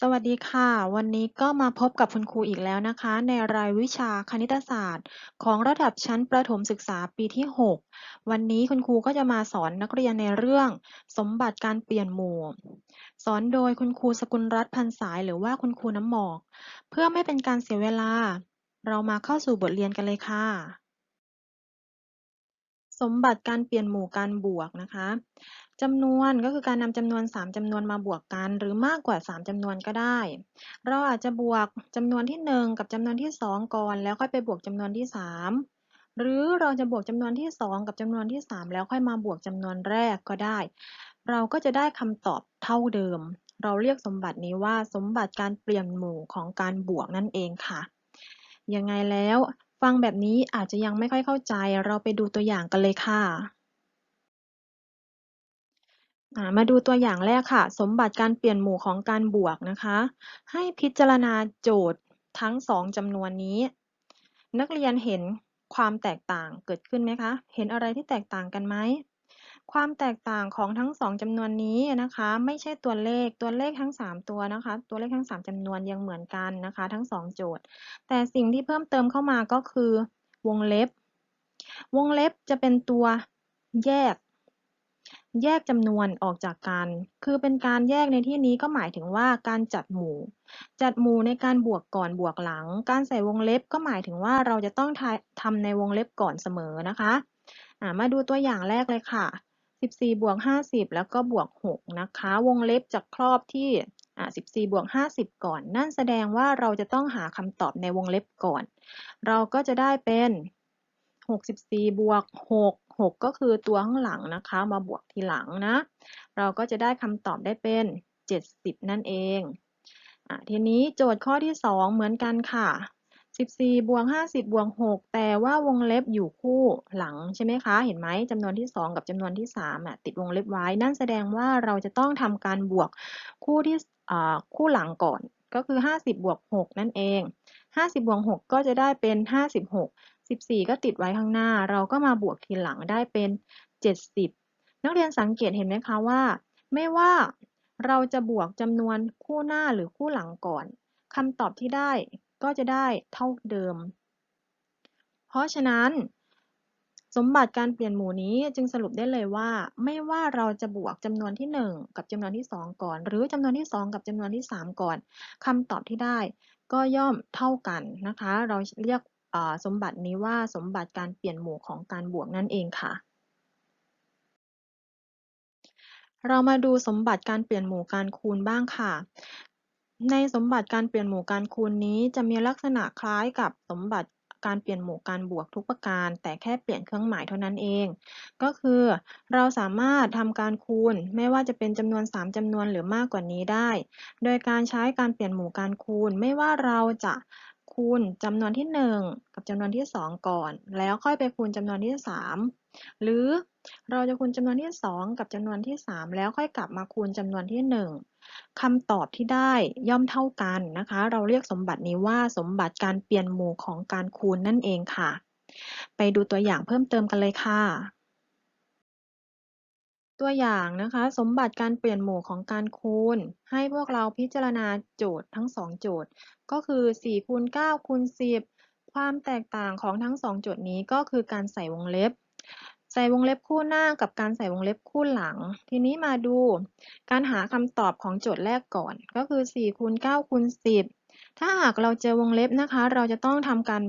สวัสดีค่ะ วันนี้ก็มาพบกับคุณครูอีกแล้วนะคะ ในรายวิชาคณิตศาสตร์ ของระดับชั้นประถมศึกษาปีที่ 6 วันนี้คุณครูก็จะมาสอนนักเรียนในเรื่อง สมบัติการเปลี่ยนหมู่ สอนโดยคุณครูสกุลรัตน์พันสายหรือว่าคุณครูน้ำหมอก เพื่อไม่เป็นการเสียเวลา เรามาเข้าสู่บทเรียนกันเลยค่ะ สมบัติการเปลี่ยนหมู่การบวกนะคะจำนวนก็คือการนำจำนวน 3จำนวนมาบวกกัน หรือมากกว่า 3จำนวนก็ได้ เราอาจจะบวกจำนวนที่ 1 กับจำนวนที่ 2 ก่อน แล้วค่อยไปบวกจำนวนที่ 3 หรือเราจะบวกจำนวนที่ 2 กับจำนวนที่ 3 แล้วค่อยมาบวกจำนวนแรกก็ได้ เราก็จะได้คำตอบเท่าเดิม เราเรียกสมบัตินี้ว่าสมบัติการเปลี่ยนหมู่ของการบวกนั่นเองค่ะยังไงแล้ว ฟังแบบนี้อาจจะยังไม่ค่อยเข้าใจ เราไปดูตัวอย่างกันเลยค่ะมาดูตัวอย่างแรกค่ะ สมบัติการเปลี่ยนหมู่ของการบวกนะคะ ให้พิจารณาโจทย์ทั้งสองจำนวนนี้ นักเรียนเห็นความแตกต่างเกิดขึ้นไหมคะ เห็นอะไรที่แตกต่างกันไหม ความแตกต่างของทั้งสองจำนวนนี้นะคะ ไม่ใช่ตัวเลขตัวเลขทั้ง 3 ตัวนะคะ ตัวเลขทั้ง 3จำนวนยังเหมือนกันนะคะ ทั้ง 2 โจทย์ แต่สิ่งที่เพิ่มเติมเข้ามาก็คือ วงเล็บ วงเล็บจะเป็นตัวแยก แยกจำนวนออกจากกัน คือเป็นการแยกในที่นี้ก็หมายถึงว่าการจัดหมู่ จัดหมู่ในการบวกก่อนบวกหลัง การใส่วงเล็บก็หมายถึงว่าเราจะต้องทำในวงเล็บก่อนเสมอนะคะมาดูตัวอย่างแรกเลยค่ะ 14บวก50แล้วก็บวก6นะคะ วงเล็บจะครอบที่14บวก50ก่อน นั่นแสดงว่าเราจะต้องหาคำตอบในวงเล็บก่อน เราก็จะได้เป็น64บวก6 6ก็คือตัวข้างหลังนะคะ มาบวกทีหลังนะ เราก็จะได้คำตอบได้เป็น70นั่นเองอทีนี้โจทย์ข้อที่2เหมือนกันค่ะ 14บวก50บวก6แต่ว่าวงเล็บอยู่คู่หลังใช่ไหมคะ เห็นไหมจำนวนที่2กับจำนวนที่3อะติดวงเล็บไว้ นั่นแสดงว่าเราจะต้องทำการบวกคู่ที่คู่หลังก่อน ก็คือ50บวก6นั่นเอง50บวก6ก็จะได้เป็น56 14ก็ติดไว้ข้างหน้า เราก็มาบวกทีหลังได้เป็น70นักเรียนสังเกตเห็นไหมคะว่า ไม่ว่าเราจะบวกจำนวนคู่หน้าหรือคู่หลังก่อนคำตอบที่ได้ ก็จะได้เท่าเดิม เพราะฉะนั้น สมบัติการเปลี่ยนหมู่นี้จึงสรุปได้เลยว่า ไม่ว่าเราจะบวกจำนวนที่ 1 กับจำนวนที่ 2 ก่อน หรือจำนวนที่ 2 กับจำนวนที่ 3 ก่อนคำตอบที่ได้ก็ย่อมเท่ากันนะคะ เราเรียกสมบัตินี้ว่าสมบัติการเปลี่ยนหมู่ของการบวกนั่นเองค่ะ เรามาดูสมบัติการเปลี่ยนหมู่การคูณบ้างค่ะ ในสมบัติการเปลี่ยนหมู่การคูณนี้จะมีลักษณะคล้ายกับสมบัติการเปลี่ยนหมู่การบวกทุกประการ แต่แค่เปลี่ยนเครื่องหมายเท่านั้นเอง ก็คือเราสามารถทำการคูณไม่ว่าจะเป็นจำนวน 3จำนวนหรือมากกว่านี้ได้ โดยการใช้การเปลี่ยนหมู่การคูณ ไม่ว่าเราจะคูณจำนวนที่ 1 กับจำนวนที่ 2 ก่อน แล้วค่อยไปคูณจำนวนที่ 3 หรือเราจะคูณจำนวนที่ 2 กับจำนวนที่ 3 แล้วค่อยกลับมาคูณจำนวนที่ 1 คำตอบที่ได้ย่อมเท่ากันนะคะ เราเรียกสมบัตินี้ว่าสมบัติการเปลี่ยนหมู่ของการคูณนั่นเองค่ะ ไปดูตัวอย่างเพิ่มเติมกันเลยค่ะตัวอย่างนะคะสมบัติการเปลี่ยนหมู่ของการคูณ ให้พวกเราพิจารณาโจทย์ทั้งสองโจทย์ ก็คือ4คูณ9คูณ10 ความแตกต่างของทั้งสองโจทย์นี้ก็คือการใส่วงเล็บ ใส่วงเล็บคู่หน้ากับการใส่วงเล็บคู่หลัง ทีนี้มาดูการหาคำตอบของโจทย์แรกก่อน ก็คือ4คูณ9คูณ10 ถ้าหากเราเจอวงเล็บนะคะ เราจะต้องทำการ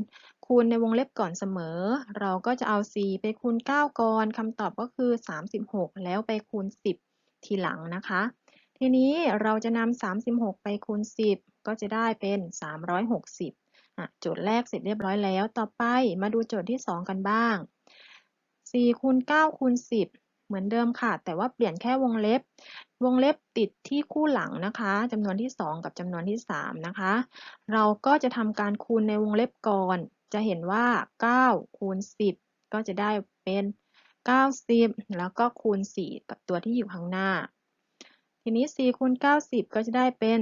คูณในวงเล็บก่อนเสมอ เราก็จะเอา 4 ไปคูณ 9 ก่อนคำตอบก็คือ 36 แล้วไปคูณ 10 ทีหลังนะคะ ทีนี้เราจะนำ36 ไปคูณ 10 ก็จะได้เป็น 360อะโจทย์แรกเสร็จเรียบร้อยแล้ว ต่อไปมาดูโจทย์ที่ 2 กันบ้าง 4คูณ9คูณ10เหมือนเดิมค่ะ แต่ว่าเปลี่ยนแค่วงเล็บ วงเล็บติดที่คู่หลังนะคะจำนวนที่2กับจำนวนที่3นะคะ เราก็จะทำการคูณในวงเล็บก่อน จะเห็นว่า9คูณ10ก็จะได้เป็น90แล้วก็คูณ4กับตัวที่อยู่ข้างหน้า ทีนี้4คูณ90ก็จะได้เป็น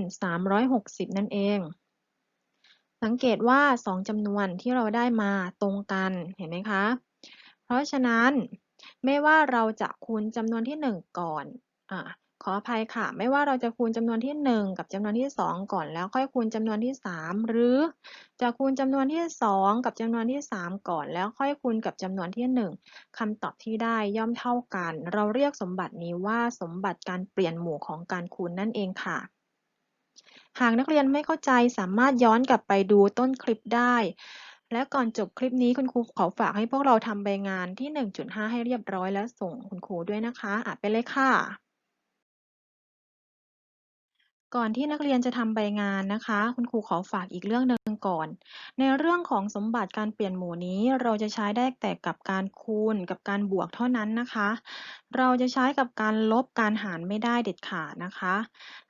360นั่นเองสังเกตว่า 2จำนวนที่เราได้มาตรงกัน เห็นไหมคะ เพราะฉะนั้นไม่ว่าเราจะคูณจำนวนที่ 1 ก่อนอขออภัยค่ะ ไม่ว่าเราจะคูณจำนวนที่ 1 กับจำนวนที่ 2 ก่อน แล้วค่อยคูณจำนวนที่ 3 หรือจะคูณจำนวนที่ 2 กับจำนวนที่ 3 ก่อน แล้วค่อยคูณกับจำนวนที่ 1คำตอบที่ได้ย่อมเท่ากัน เราเรียกสมบัตินี้ว่าสมบัติการเปลี่ยนหมู่ของการคูณนั่นเองค่ะหากนักเรียนไม่เข้าใจสามารถย้อนกลับไปดูต้นคลิปได้ และก่อนจบคลิปนี้คุณครูขอฝากให้พวกเราทำใบงานที่ 1.5 ให้เรียบร้อยแล้วส่งคุณครูด้วยนะคะอะไปเลยค่ะ ก่อนที่นักเรียนจะทำใบงานนะคะ คุณครูขอฝากอีกเรื่องหนึ่งก่อน ในเรื่องของสมบัติการเปลี่ยนหมู่นี้ เราจะใช้ได้แต่กับการคูณกับการบวกเท่านั้นนะคะ เราจะใช้กับการลบการหารไม่ได้เด็ดขาดนะคะ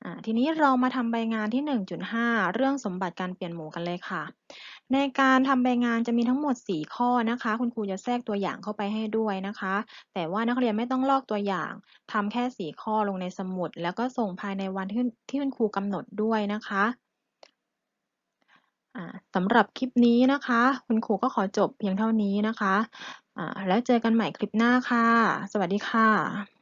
ะทีนี้เรามาทำใบงานที่ 1.5 เรื่องสมบัติการเปลี่ยนหมู่กันเลยค่ะ ในการทำใบงานจะมีทั้งหมด 4 ข้อนะคะ คุณครูจะแทรกตัวอย่างเข้าไปให้ด้วยนะคะ แต่ว่านักเรียนไม่ต้องลอกตัวอย่างทำแค่ 4 ข้อลงในสมุด แล้วก็ส่งภายในวันที่ที่คุณครูกำหนดด้วยนะคะสำหรับคลิปนี้นะคะ คุณครูก็ขอจบเพียงเท่านี้นะคะ แล้วเจอกันใหม่คลิปหน้าค่ะ สวัสดีค่ะ